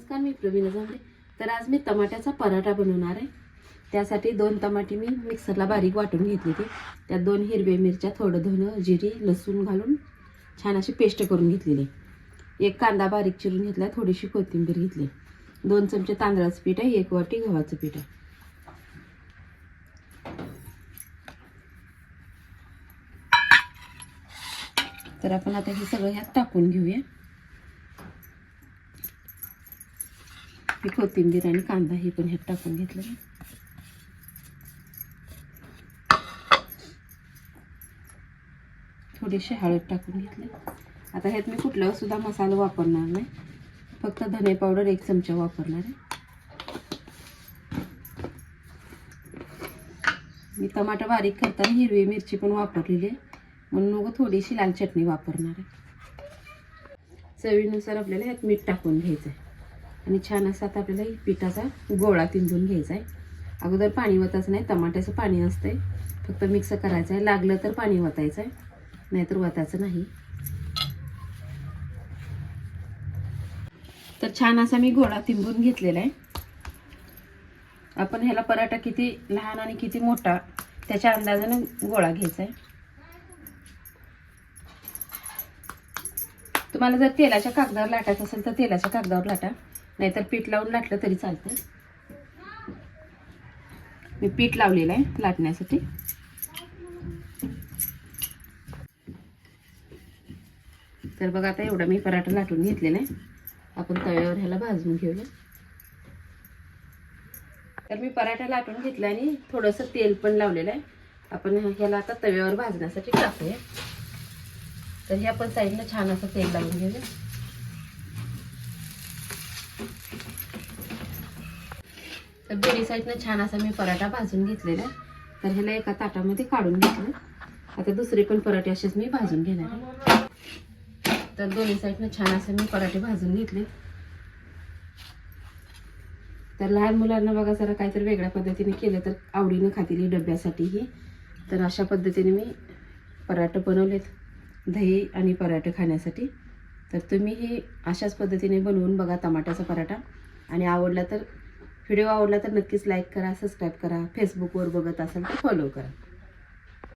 नमस्कार मी प्रवीणा जांभळे. तर आज मी टमाट्याचा पराठा बनवणार आहे. त्यासाठी दोन टमाटे मी मिक्सरला बारीक वाटून घेतली ते त्यात दोन हिरवे मिरच्या थोडं धनं जिरी लसूण घालून छान अशी पेस्ट करून घेतलेली. एक कांदा बारीक चिरून घेतला थोडीशी कोथिंबीर घेतली. दोन चमचे तांदळाचं पीठ आहे एक वाटी गव्हाचं पीठ आहे. तर आपण आता हे सगळं ह्यात टाकून घेऊया. ही कोथिंबीर आणि कांदा हे पण ह्यात टाकून घेतलं. थोडीशी हळद टाकून घेतली. आता ह्यात मी कुठला सुद्धा मसाला वापरणार नाही. फक्त धने पावडर एक चमचा वापरणार आहे. मी टमाटर बारीक करताना हिरवी मिरची पण वापरलेली आहे. म्हणून मग थोडीशी लाल चटणी वापरणार आहे. चवीनुसार आपल्याला ह्यात मीठ टाकून घ्यायचं आहे आणि छान असा आता आपल्याला पिठाचा गोळा तिंबून घ्यायचा आहे. अगोदर पाणी वतायचं नाही टमाट्याचं पाणी असतंय. फक्त मिक्स करायचं आहे. लागलं तर पाणी वतायचं आहे. नाहीतर वतायचं नाही. तर छान असा मी गोळा तिंबून घेतलेला आहे. आपण ह्याला पराठा किती लहान आणि किती मोठा त्याच्या अंदाजानं गोळा घ्यायचा आहे. तुम्हाला जर तेलाच्या कागदावर लाटायचं असेल तर तेलाच्या कागदावर लाटा. नाहीतर पीठ लावून लाटलं तरी चालतं मी पीठ लावलेलं आहे लाटण्यासाठी. तर बघा आता एवढा मी पराठा लाटून घेतलेला आहे. आपण तव्यावर ह्याला भाजून घेऊया. तर मी पराठा लाटून घेतला आणि थोडंसं तेल पण लावलेलं आहे. आपण ह्याला आता तव्यावर भाजण्यासाठी टाकूया. तर ह्या पण साईडनं छान असं तेल लावून घेऊया. तर दोन्ही साईडनं छान असा मी पराठा भाजून घेतलेला तर ह्याला एका ताटामध्ये काढून घेतलं. आता दुसरे पण पराठे असेच मी भाजून घेणार आहे. तर दोन्ही साईडनं छान असं मी पराठे भाजून घेतले. तर लहान मुलांना बघा जरा काहीतरी वेगळ्या पद्धतीने केलं तर आवडीनं खातील डब्यासाठीही. तर अशा पद्धतीने मी पराठे बनवलेत. दही आणि पराठे खाण्यासाठी. तर तुम्हीही अशाच पद्धतीने बनवून बघा टमाट्याचा पराठा. आणि आवडला तर व्हिडिओ आवडला तर नक्कीच लाईक करा सबस्क्राईब करा. फेसबुकवर बघत असाल तर फॉलो करा.